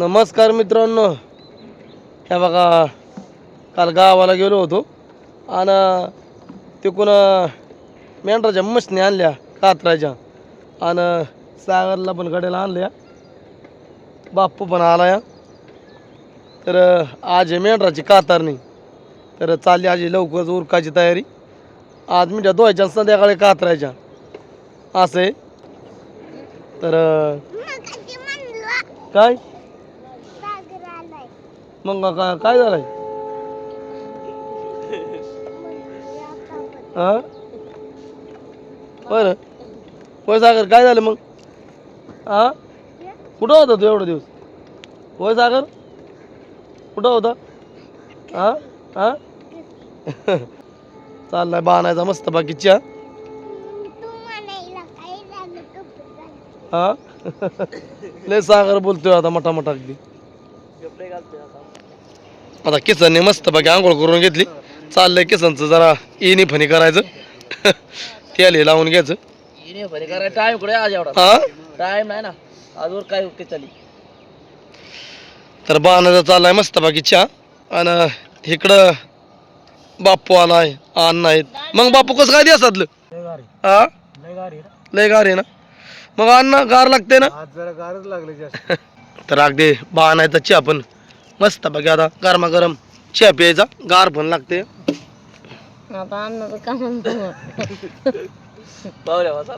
नमस्कार मित्रांनो. ह्या बघा काल गावाला गेलो होतो आणि तिकून मेंढराच्या मशनी आणल्या कात्राच्या आणि सागरला पण गड्याला आणल्या. बाप्पू पण आला या तर आज मेंढराची कातारणी. तर चालली आज ही लवकर उरकाची तयारी. आज मिठ्या धुवायच्या संध्याकाळी कातरायच्या असं आहे. तर काय? मग काय काय झालंय? हा? बरं. होय सागर काय झालं मग? हा? कुठं होता तू एवढा दिवस? होय सागर कुठं होता? हा? हा? चाललाय बाणायचा मस्त बाकीच्या हा? लय सागर बोलतोय आता मोठा मोठा अगदी आता किसनने मस्त बाकी आंघोळ करून घेतली. चाललंय किसनचं जरा इनी फणी करायचं. तेल हे लावून घ्यायचं. टाइम कुठे आज एवढा? हा? टाइम नाही ना. आजवर काय ओके चाली? तर बाणाचा चाललाय मस्त बाकी चहा. आणि इकडं बाप्पू आलाय अण्णा आहेत. मग बाप्पू कसं काय दिवसातलं हा? लय गार आहे ना? मग अण्णा गार लागते ना? आज जरा गारच लागले तर अगदी बाणायचा चहा पण. मस्त बाकी आता गरमागरम चहा प्यायचा गार पण लागते. आता अन्नाचं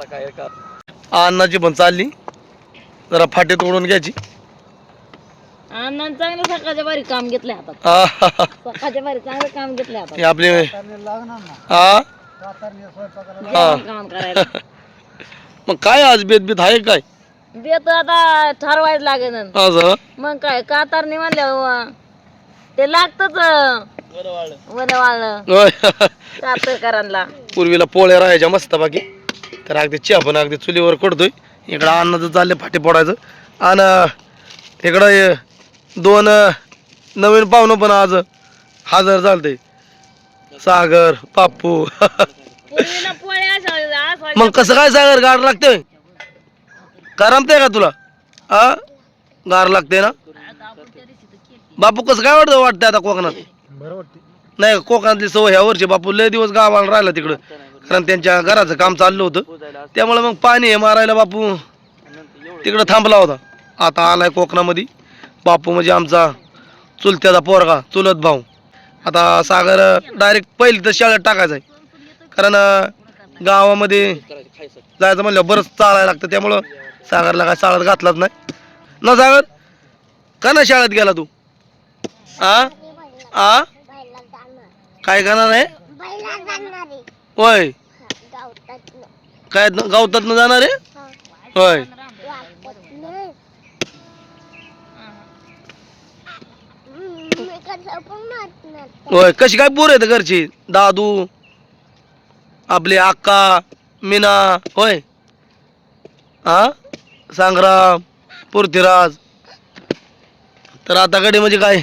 काय का? अन्नाची पण चालली. जरा फाटे तोडून घ्यायची. अण्णानं चांगलं सकाळच्या बारी काम घेतलंय हातात हा, सकाळच्या बारी चांगलं काम हातात हे आपले लागणार ना हा काम करायला. मग काय आज बेत बेत आहे काय? बेत आता ठरवायला लागेल. असं मग काय कातारने म्हणल्या ते लागतच. होय. पूर्वीला पोळ्या राहायच्या मस्त बाकी तर अगदी चहा पण अगदी चुलीवर कडतोय इकडं अन्नाचं चालले फाटे फोडायचं. आणि इकडं हे दोन नवीन पाहुणं पण आज हजर झालते. सागर पोळ्या असायच्या. मग कसं काय सागर गार लागते करमते का तुला? हा गार लागते ना. बापू कसं काय वाटतं वाटतं आता कोकणात? बरं वाटते नाही कोकणातली सवय ह्या वर्षी बापू लय दिवस गावाला राहिला तिकडं. कारण त्यांच्या घराचं काम चाललं होतं. त्यामुळे मग पाणी हे मारायला बापू तिकडं थांबला होता. आता आलाय कोकणामध्ये. बापू म्हणजे आमचा चुलत्याचा पोरगा चुलत भाऊ. आता सागर डायरेक्ट पहिली तर शाळेत टाकायचा आहे कारण गावामध्ये जायचं म्हणलं बरंच चालायला लागतं. त्यामुळं सागरला काय शाळेत घातलाच नाही. ना सागर का नाही शाळेत गेला तू? आ? आ? काय करणार आहे? होय. काय गावतात न जाणार आहे? होय. होय कशी काय पोर आहेत घरची? दादू आपले अक्का मीना होय. हा संग्राम पृथ्वीराज. तर आता कडे म्हणजे काय?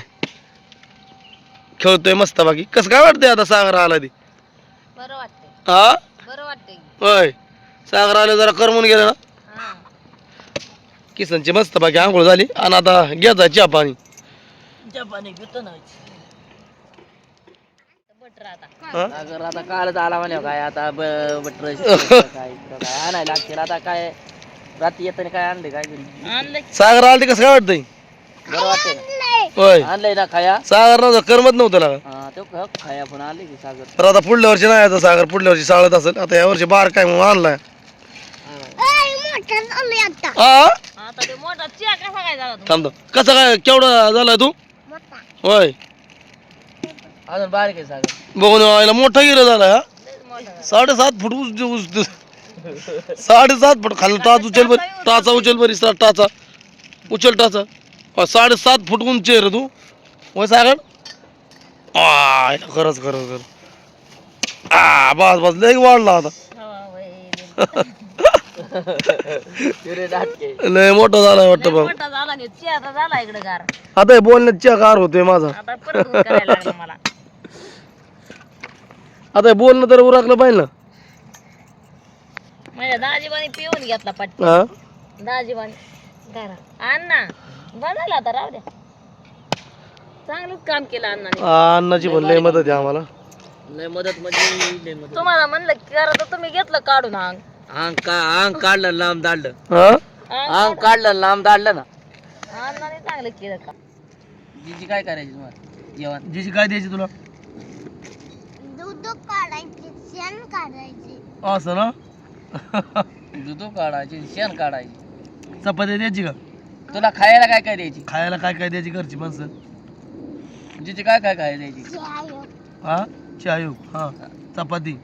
खेळतोय मस्त बाकी कसं काय वाटतंय आता सागर आला ती? बरं वाटतंय. हा? बरं वाटतंय होय. सागर आलं जरा करमून गेलं ना? हा. किसनची मस्त बाकी आंघोळ झाली. आणि आता घ्यायचा चहा पाणी. जपानी घेतो ना. बटर आता. हा? कालच आला म्हणे काय? आता बटर काय इकडं काय? आणायला लागतील. आता काय रात्री येताना काय आणले काय घरी? सागर आलं ते कसं काय वाटतंय? बरं वाटते ना. होय. आणलंय ना खाया? सागर नव्हतं करमत नव्हतं ना हा तो ख- खाया पण आणले की सागर. तर आता पुढल्या वर्षी नाही आता सागर पुढल्या वर्षी शाळेत असेल. आता या वर्षी बार काय म्हणून आणलाय? हा आता. ते मोठा चिया कसा काय झाला कसं काय केवढा झालाय तू? होय. अजून बारीक आहे सागर. बघून मोठा गिरा हा. मोठा साडेसात फूट उच उच साडेसात फूट खाली टाच उचल बरी टाचा उचल बरी सा- टाचा. उचल टाचा. अ, साडेसात फूट उंची आहे रे तू. होय सागर? आ खरंच खरंच खरं आ बस बस लय वाढला आता. हवा वय. तिरे नाटके. लय मोठा झालाय वाटतं लय बघ मोठा झाला आता झाला इकडे गार. आता हे बोलण्यात चकार होतोय माझा. आता परत ऊन करायला लागला मला. आता हे बोलणं तर उरकलं पाहिजे ना माझ्या दाजीबानी पिऊन घेतला पट्टी हा? दाजीबानी. ना झालं आता राहू द्या. चांगलंच काम केलं अण्णाने. आ, अण्णाची पण लय मदत आहे आम्हाला. लय मदत म्हणजे लय मदत. तुम्हाला म्हणलं की करा तर तुम्ही घेतलं काढून अंग अंग का अंग काढलं लांब दाढलं. हा? अंग काढलं लांब दाढलं ना. अण्णाने चांगलं केलं का? जीजी काय करायची तुम्हाला? जेवण. जीची काय द्यायची तुला? दूध काढायचे शेण काढायचे. असं ना? दूध काढायची शेण काढायची. चपाती द्यायची का? तुला खायला काय काय द्यायची? खायला काय काय द्यायची घरची माणसं? जीजी काय काय खायला द्यायची? हा? चायू. हा. चपाती.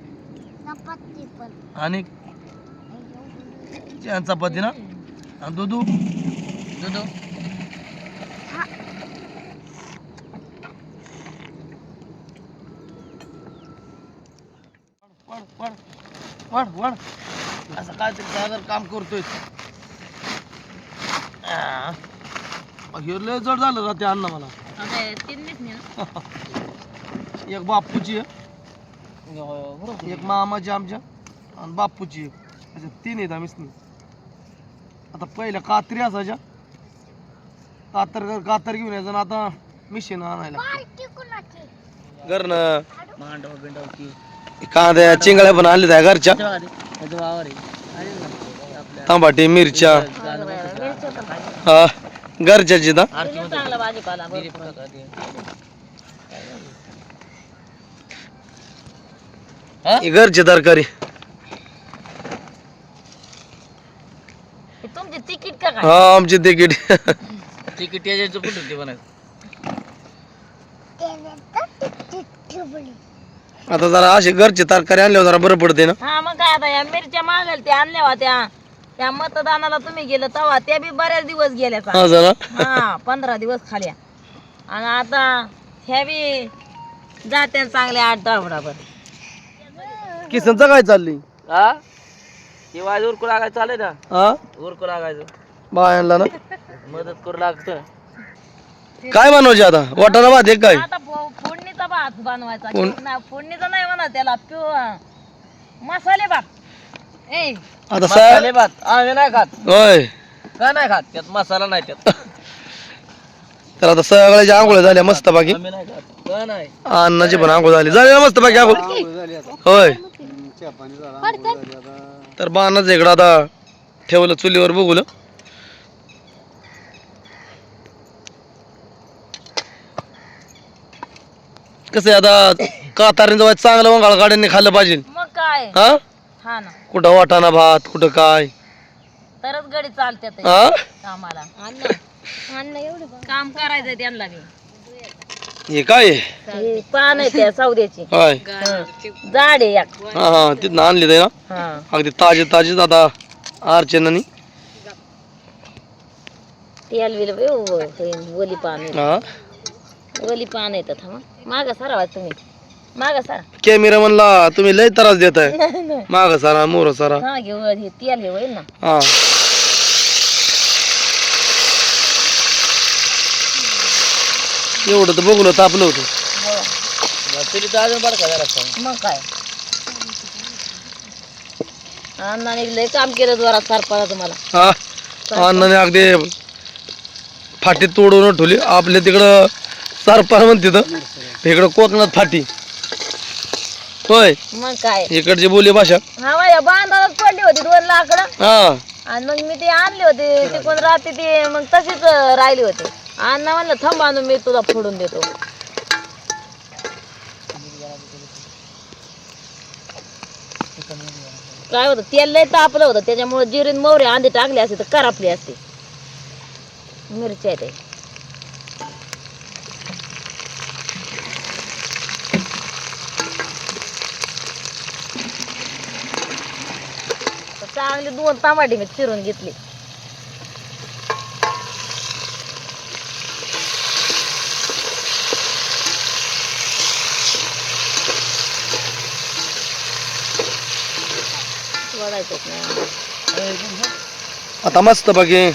आणि? चा- चपाती ना? आणि दूध? दूध? वळ वळ वळ वळ. असं काहीतरी सागर काम करतोय. आ. हे लय जड झालं राहते अन्न मला. एक बापूची आहे एक मामाची आमच्या आणि बापूची एक. अशा तीन आहेत आम्हीच आता पहिल्या कात्री असायच्या. कातर कातर घेऊन यायचं आता मिशीन आणायला घरनं. मांडव बिंडव की. कांद्या चिंगळ्या पण आणल्या त्या घरच्या. टमाटे मिरच्या. हा? हा? ही घरची तरकारी. हे तुमची तिकीट का काय? हा आमची तिकीट. तिकीट यायचं कुठं ते बनायचं आता जरा अशी घरची तरकारी आणल्यावर जरा बरं पडते ना. हा मग काय आता या मिरच्या मागेल त्या आणल्या होत्या. त्या मतदानाला तुम्ही गेलं तेव्हा त्या बी बऱ्याच दिवस गेल्या का? असं हा पंधरा दिवस खाल्या आणि आता ह्या बी जात्या चांगल्या आठ दहा किसनचं काय चालली हा? ते वाज उरकू लागायचं चालेल ना? हा? उरकू लागायचं. बायांना ना? मदत करू लागतं. काय बनवायचे आता? वाटाणा भात एक काय? आता भात बनवायचा. नाही, फोडणीचा नाही म्हणा त्याला प्यो मसाले भात. ए आता मसाले सा भात. आम्ही नाही खात. होय. का नाही खात? त्यात मसाला नाही त्यात. तर आता सगळ्याच्या आंघोळ झाल्या मस्त बाकी. आम्ही नाही खात. का नाही? अन्नाची पण आंघोळ झाली. झाली ना मस्त बाकी आंघोळ? होय. तर बाणाच इकडं आता ठेवलं चुलीवर बघूल. कसं आहे आता? कातारीन जवळ चांगलं वंगाळ गाड्यांनी खाल्लं पाहिजे. मग काय? हा? हा ना. कुठं वाटाणा भात कुठं काय? तरच गडी चालत्यात हा? कामाला. काम त्यांना बी. हे काय? आहे? हे पान आहे त्या सौद्याची. होय जाड आहे एक. हा हा. तिथं आणली ते ना? हा. अगदी ताजे ताजेच आता अर्चनानी. तेल बिल बे, ओ, हे ओली पान आहे. हा? ओली पान येतात हा माग. सारा तुम्ही. माग सारा. कॅमेरा म्हणला तुम्ही लय त्रास देताय. माग सारा मोर सारा. हा घेऊ हे तेल हे होईल ना. हा. एवढं तर बघून तापलं होतं. तरी तर अजून बडका जरा. मग काय? अण्णाने लय काम केलं जोरात सरपणा तुम्हाला. हा. अण्णाने अगदी फाटी तोडून ठेवली. आपल्या तिकडं सरपार म्हणते तर. इकडं कोकणात फाटी. होय. मग काय? इकडची बोली भाषा. हा माझ्या बांधालाच पडली होती दोन लाकडं. हा. आणि मग मी ते आणले होते. ते कोण राहते ते मग तशीच राहिली होते. अण्णा म्हणलं थांब आणून मी तुला फोडून देतो. काय होतं तेल लय तापलं होतं. त्याच्यामुळे जिरीन मोहरे आंधे टाकले असते तर करापली असते. मिरच्या ते चांगली दोन टमाटे मी चिरून घेतली. आता मस्त बाकी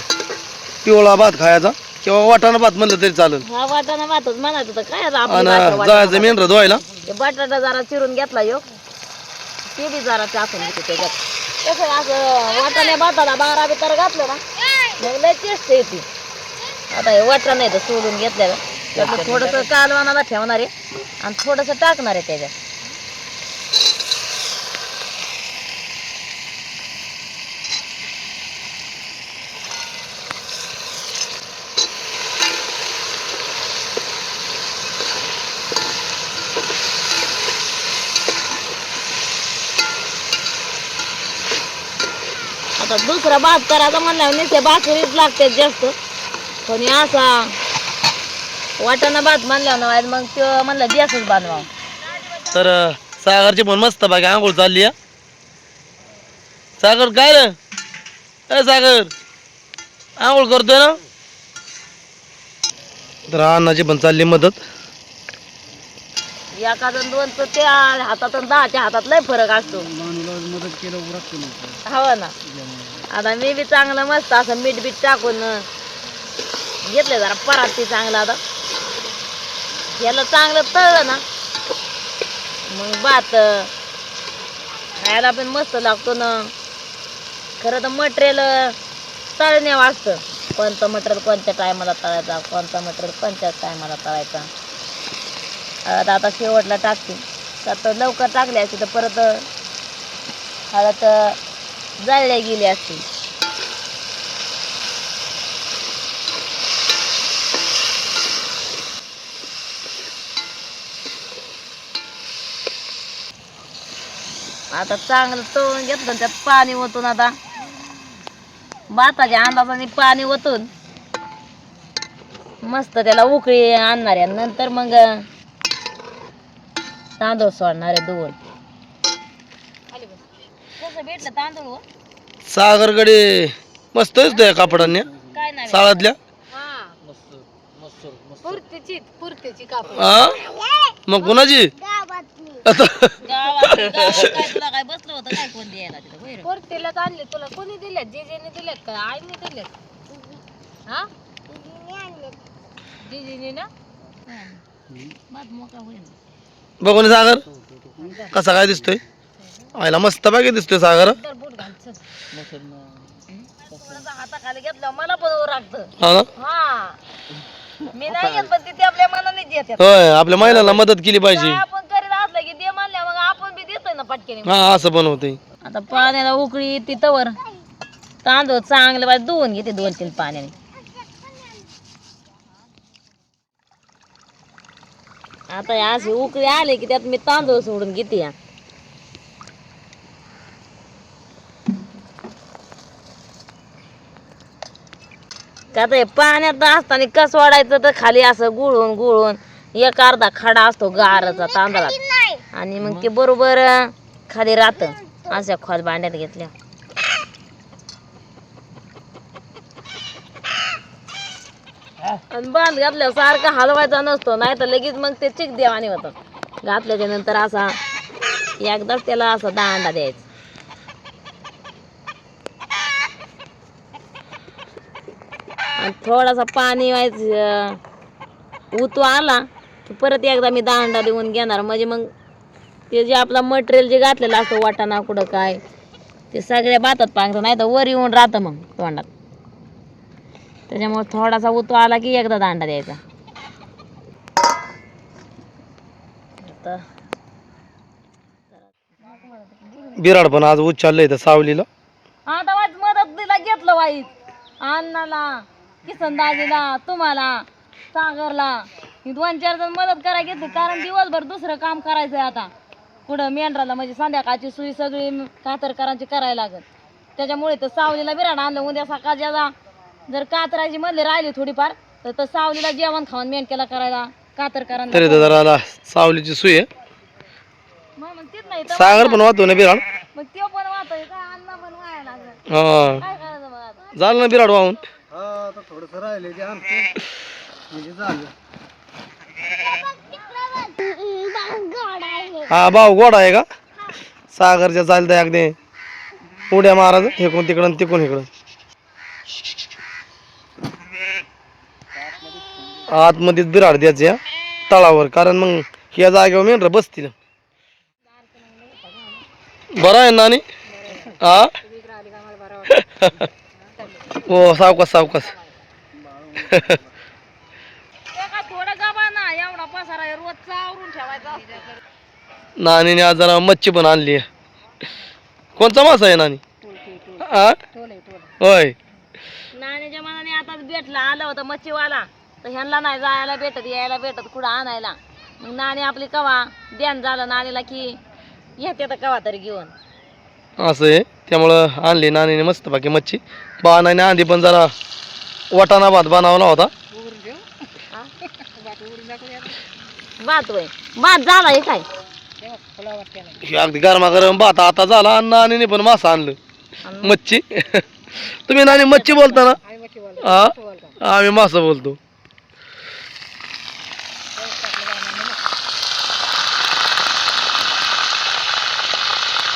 पिवळा भात खायचा. किंवा वाटाणा भात म्हणलं तरी चालेल. हा वाटाणा भातच म्हणायचं तर काय आता आपली आणि भाषा वाटाणा जायचं मेंढर धुवायला. ते बटाटा जरा चिरून घेतला यो. ते बी जरा टाकून घेते त्याच्यात. कसं असं वाटाण्या भाताला बारा बितर घातलं ना मग लय टेस्ट येते आता हे वाटा नाही तर सोडून घेतलं त्यातलं थोडंसं कालवानाला ठेवणार आहे आणि थोडंसं टाकणार आहे त्याच्यात. आता दुसरा भात करायचा म्हणल्यावर नुसते भाकरीच लागतात जास्त. पण हे असा वाटाणा भात म्हणल्यावर ना मग तो म्हणलं गॅसच बांधवा तर सागरची पण मस्त बाकी आंघोळ चालली सागर काय रे? ए सागर आंघोळ करतोय ना? तर अण्णाची पण चालली मदत. एखादं दोन तर त्या हातात आणि दहाच्या हातात लय फरक असतो. हो ना. आता मी बी चांगलं मस्त असं मीठ बीठ टाकून घेतलं जरा पराठी चांगलं आता. याला चांगलं तळलं ना मग भात खायला पण मस्त लागतो ना. खरं तर मटेरियल तळण्या वाटतं कोणतं मटेरियल कोणत्या टायमाला तळायचा कोणता मटेरियल कोणत्या टायमाला तळायचा. हळद आता शेवटला टाकते. तर लवकर टाकली असते तर परत हळद जाळल्या गेली असती आता चांगलं तळून घेतलं त्यात पाणी ओतून आता. भाताच्या अंदाजाने पाणी ओतून. मस्त त्याला उकळी आणणार. आहे नंतर मग तांदूळ सोडणार आहे दोन. कसं भेटलं तांदूळ? हो? सागरकडे मस्त दिसतोय कापडांनी. काय नाही साळातल्या? पुरतीची पुरतीची कापड. हा मग कुणाची? आता गावात गावात काय तुला काय बसलं होतं काय कोण द्यायला तिथं? होय रे? कुर्तीलाच आणले तुला कोणी दिलेत? जिजेने दिलेत का? आईने हा? जिजीने ना? भात मोकळा होईल बघून सागर कसा काय दिसतोय? आयला मस्त बाकी दिसतोय सागर. तर बूट घाल चल. थोडंसं हाताखाली घेतलं मला पण राखतं हा ना? हा मी नाही घेत पण तिथे आपल्या मनाने देतात होय आपल्या महिलांना मदत केली पाहिजे. आपण करीत असलं की दे म्हणल्या मग आपण बी देतोय ना पटकेने हा असं पण होतंय. आता पाण्याला उकळी येते तवर. तांदूळ चांगले पाहिजे धुवून घेते दोन तीन पाण्याने. आता हे असे उकळी आले की त्यात मी तांदूळ सोडून घेते या. का हे पाण्यात असताना कस वाढायचं तर खाली असं गुळून गुळून एक अर्धा खडा असतो गाराचा तांदळात आणि मग ते बरोबर खाली राहत. अशा खोल भांड्यात घेतल्या. आणि बांध घातल्यावर सारखा हलवायचा नसतो नाही तर लगेच मग ते चिक देवाने होतं. घातल्याच्या नंतर असा एकदाच त्याला असा दांडा द्यायचा. आणि थोडासा पाणी व्हायचं उतू आला की परत एकदा मी दांडा देऊन घेणार. म्हणजे मग ते जे आपलं मटेरियल जे घातलेलं असतं वाटाणा कुठं काय ते सगळ्या भातात पांगतं नाही तर वर येऊन राहतं मग तोंडात. त्याच्यामुळे थोडासा उतू आला की एकदा दांडा द्यायचा. आता बिराड पण आज उच्चारलंय तर सावलीला. आता वाज मदतीला घेतलं वाईट अण्णाला किसन दाजीला तुम्हाला सागरला ही दोन चार जण मदत करायला घेतली कारण दिवसभर दुसरं काम करायचंय आता. कुठं मेंढराला म्हणजे संध्याकाळची सुई सगळी कातरकरांची करायला लागत त्याच्यामुळे तर सावलीला बिराड आणलं उद्या सकाळच्या जर कातराची मधली राहिली थोडीफार तर तर सावलीला जेवण खाऊन मेंढक्याला करायला कातरकरांना. तरी सावलीची सुई आहे. मग मग तेच नाही तर सागर पण वाहतो ना बिराड? मग तो पण वाहतोय का? अण्णा पण व्हायला लागलं. हा. काय करायचं मग आता? झालं ना बिराड वाहून? हा भाऊ गोडा आहे का? सागरच्या चालतंय अगदी. उड्या मारायचं हेकून तिकडं तिकून इकडं. आतमध्येच बिराड द्यायचे तळावर कारण मग या जागेवर मेंढर बसतील. बरं आहे नानी हा? हो सावकाश सावकाश. नानीने आज जरा मच्छी पण आणली. कोणचा मासा आहे नानी? होय. नाण्याच्या मनाने आता भेटला आला होता मच्छीवाला. तर ह्यांना नाही जायला भेटत यायला भेटत कुठं आणायला. मग नाणे आपली कवा ध्यान झालं नाणीला की येते तर कवा तरी घेऊन. असं आहे. त्यामुळं आणली नानीने मस्त बाकी मच्छी. बाणाने आधी पण जरा वाटाणा भात बनवला होता. भात वय भात झाला हे काय? हे अगदी गरमागरम भात आता झाला आणि नानीने पण मासा आणलं. मच्छी. तुम्ही नानी मच्छी बोलता ना? हा? आम्ही मासा बोलतो.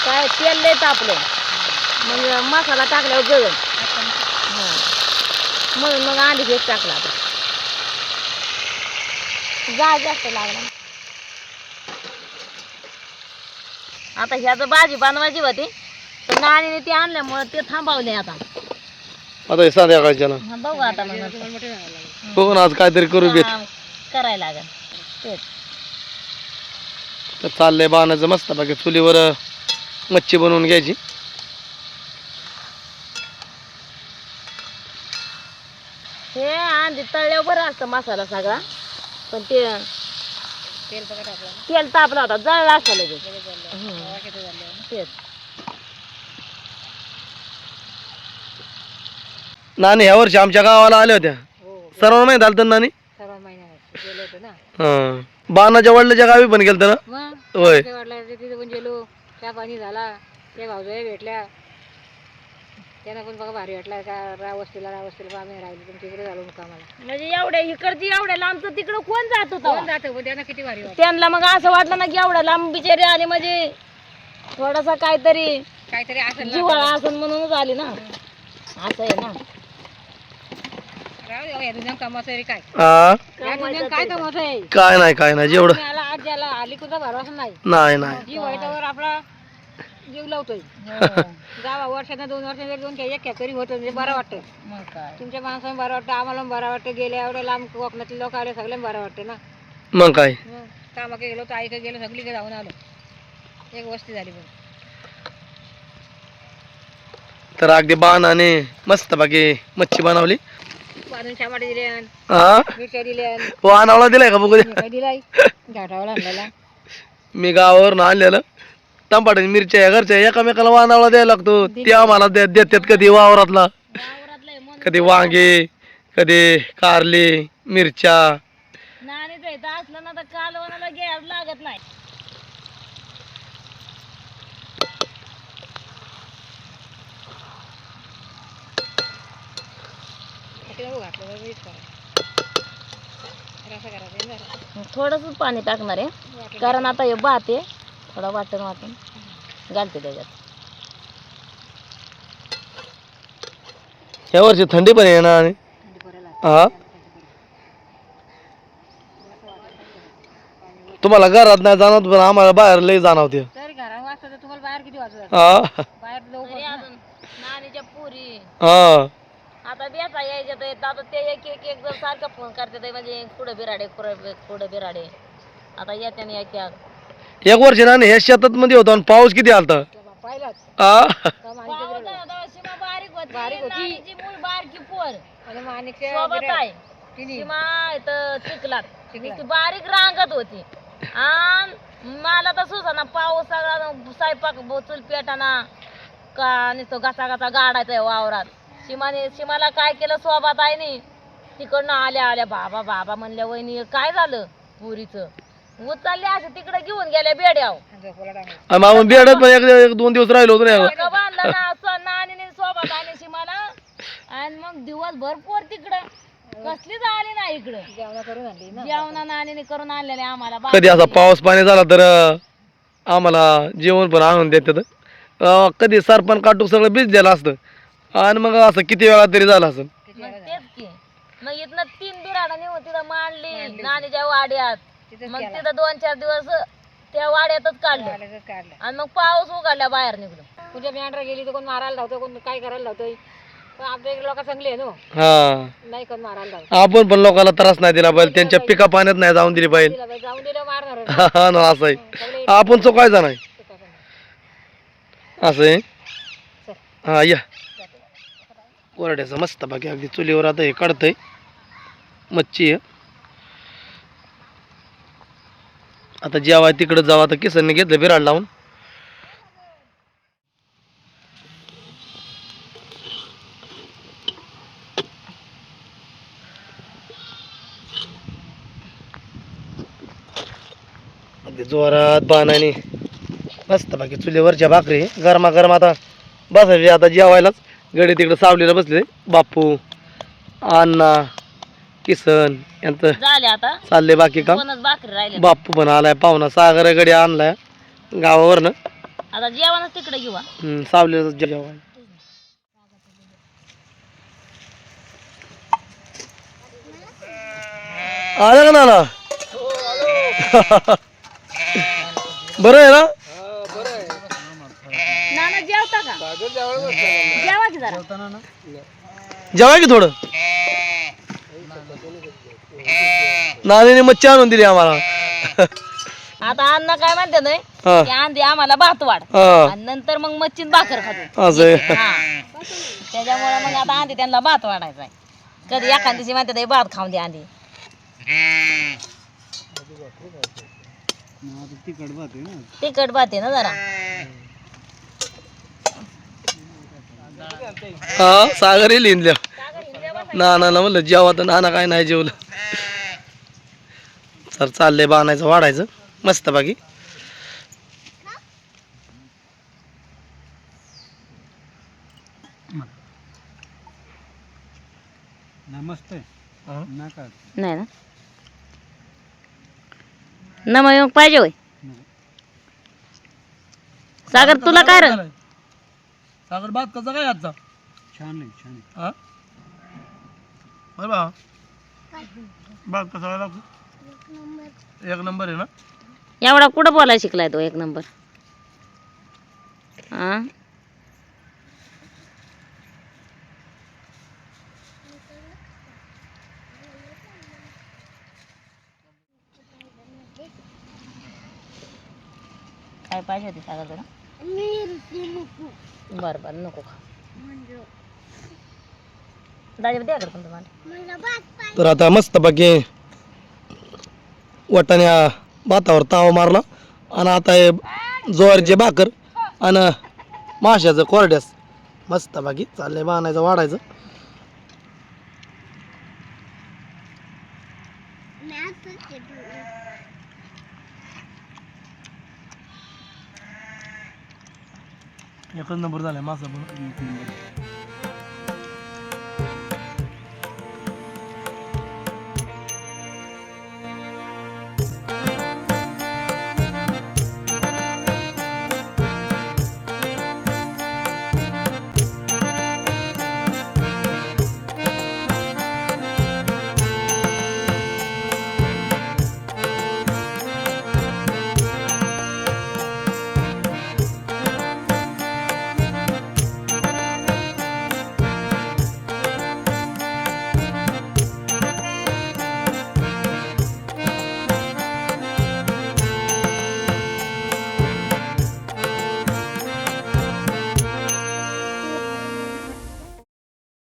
काय तेल लय तापलं मग मसाला टाकल्यावर जळण म्हणून मग अंडी घेत टाकला जा जास्त लागला. आता ह्याचं भाजी बनवायची होती. तर नाणीने ते आणल्यामुळे ते थांबवले आता. आता हे संध्याकाळच्या ना. हा, बघू आता मग नंतर. बघू ना आज काहीतरी करू बेत हा, करायला लागेल. तेच. तर चाललंय बाणाचं मस्त बाकी चुलीवर मच्छी बनवून घ्यायची. हे अंडी तळल्यावर बरं असतं मसाला सगळा. पण ते तेल तापला होता जळला असतं लगेच. हम्म. तेच. नानी ह्या वर्षी आमच्या गावाला आल्या होत्या. सर्वांना माहीत आलं नानी? हा. बाणाच्या वडिलाच्या गावी पण गेलत ना? होय. तिथे पण गेलो. चहा पाणी झाला. त्या भाऊजाई भेटल्या. त्यांना पण बघा भारी वाटला का राव वस्तीला राव वस्तीला आम्ही राहिलो पण तिकडे झालो मुक्कामाला म्हणजे एवढ्या इकडची एवढ्या लांबचं तिकडं कोण जात कोण होतं? जातं त्यांना किती भारी वाटलं. त्यांना मग असं वाटलं ना की एवढ्या लांब बिचारी आले म्हणजे थोडासा काहीतरी काहीतरी असेल ना जिव्हाळा असून म्हणूनच आली ना. असं आहे ना. राव या दुनिया कामाचं आहे रे काय? हा काय कामाचं आहे? काय नाही काय नाही जेवढं मला आज ज्याला आली कुठं? भरवसा नाही. नाही नाही. व्हायच्यावर आपला जीव लावतोय. हो. जावा वर्षानं दोन वर्षानं जर दोन एक तरी होतं म्हणजे बरं वाटतं. मग काय. तुमच्या माणसाला बरं वाटतं आम्हाला पण बरं वाटतं गेले एवढ्या लांब कोकणातले लोक आले सगळ्यांना बरं वाटतं ना. मग काय. कामाक गेलो तर आईकडे गेलो सगळीकडे जाऊन आलो. एक वस्ती झाली पण तर अगदी बाणाने मस्त बाकी मच्छी बनवली. बांधून हा मिरच्या दिल्या का बघू दे. काय दिलाय आणलेला. मी गावावरून आणलेलं. आणि मिरच्या या घरच्या एकामेकाला वानावळा द्यायला लागतो. ते आम्हाला दे- देतात कधी वावरातला. वावरातलंय कधी वांगे कधी कारली मिरच्या. असलं ना तर कालवणाला घ्यायला लागत नाही. थोडंसं पाणी टाकणार आहे कारण आता हे भात आहे. थोडं वाटण वाटण घालते त्याच्यात. या वर्षी थंडी पण ना आणि? हा? तुम्हाला घरात नाही जाणवत पण आम्हाला बाहेर लय जाणवते. तरी घरा वाजता तर तुम्हाला बाहेर किती वाजत हा? बाहेर अजून पुरी. हा. आता बेता यायच्या तर येत आता ते एक एक एक जर सारखं फोन करते म्हणजे कुठं बिराडे कुठं कुठं बिराडे. आता येत्या नाही एक एक एक वर्ष ना ह्या शेतात मध्ये होता आणि पाऊस किती आलता पाहिलाच हा सीमा बारीक होती बारीक होती. नानीची मूळ बारकी पोर आणि माणिकच्या सोबत आहे तिन्ही सीमा इथं चिखलात चिखलात. ती बारीक रांगत होती आणि मला तर सुसाना पाऊस सगळा स्वयंपाक बोचूल पेटाना का नुसतं घासा घासा गाडायचा आहे वावरात सीमाने सीमाला काय केलं सोबत आहे नी तिकडनं आल्या आल्या बाबा बाबा म्हणल्या वहिनी काय झालं पुरीचं उचलले असे तिकडे घेऊन गेल्या बेड्याव आपण बेडत पण एक एक दोन दिवस राहिलो होतो ना सगळं बांधलं ना असं नानीने सोबत आहे सीमाला आणि मग दिवसभर पोर तिकडं. कसलीच आली ना इकडं. जेवणा करून आणली ना. जेवणा नानीने करून आणलेले आम्हाला. कधी असा पाऊस पाणी झाला तर अं, आम्हाला जेवण पण आणून देतात अं, कधी सरपण काटूक सगळं भिजलेलं असतं. आणि मग असं किती वेळा तरी झालं असं. मग तेच की. मग इथनं तीन बिराडा नेऊन तिथं मांडली. नानीच्या वाड्यात. तिथंच मग केला. तिथं दोन चार दिवस त्या वाड्यातच काढलं. आणि मग पाऊस उघडला बाहेर निघलो तुझ्या मेंढरा गेली तर कोण मारायला लावतं कोण काय करायला लावतंय पण लोक चांगले आहे नो हा. नाही कोण मारायला जाऊ आपण पण लोकांना त्रास नाही दिला पाहिजे त्यांच्या पिका पाण्यात नाही जाऊन दिली पाहिजे. तिला बाई जाऊन दिलं मारणार आहे. हा ना असं आहे. आपण चुकायचा नाही. असं आहे. हा या. कोरड्याचं मस्त बाकी अगदी चुलीवर आता हे काढतंय. मच्छी आहे. आता जेव्हा तिकडं जावं आता किसनने घेतलं बिराड लावून. जोरात बाणाने. मस्त बाकी चुलीवरच्या भाकरी गरमा गरम आता बसायचे आता जेवायलाच. गडे तिकडे सावलीला बसले बापू अण्णा. किसन यांचं झाले आता. चालले बाकी काम. दोनच भाकरी राहिले बापू पण आलाय पाहुणा सागर गडी आणलाय गावावरनं. आता जेवणच तिकडे घेऊ हा. हम्म, सावलीला जेवायला. आलं का नाना? बरं आहे ना? नाना जेवता का? जेवा की जरा. जेवाय की थोडं. नानीने मच्छी आणून दिली आम्हाला. आता अण्णा काय म्हणते नाही हा. की आंधी आम्हाला भात वाढ. हा. आणि नंतर मग मच्छीन भाकर खातो. असं आहे. हा. त्याच्यामुळे मग आता आंधी त्यांना भात वाढायचा आहे. कधी एखाद दिवशी म्हणते ते भात खाऊन दे आंधी तिखट भात आहे ना. जरा. हा सागर येईल इंदल्या नानाला म्हणलं जेवा तर नाना काय नाही जेवलं. तर चाललंय बाणायचं वाढायचं. मस्त बाकी. नाही ना. ना मग पाहिजे होय. सागर तुला काय रे सागर भात कसा काय आजचा? छान आहे छान आहे. बा भात कसा लागतो एक नंबर आहे ना? एवढा कुठं बोलायला शिकलाय तो एक नंबर? हा? काय पाहिजे होते सागर तुला बरं बरं नको खा. दाजी द्या पण तुम्हाला. तर आता मस्तपैकी बाकी वाटाण्या भातावर ताव मारला. आणि आता हे ज्वारीचे भाकर आणि माशाचं कोरड्यास मस्त बाकी चाललंय बाणायचं वाढायचं. एकच नंबर झालाय मासा पण.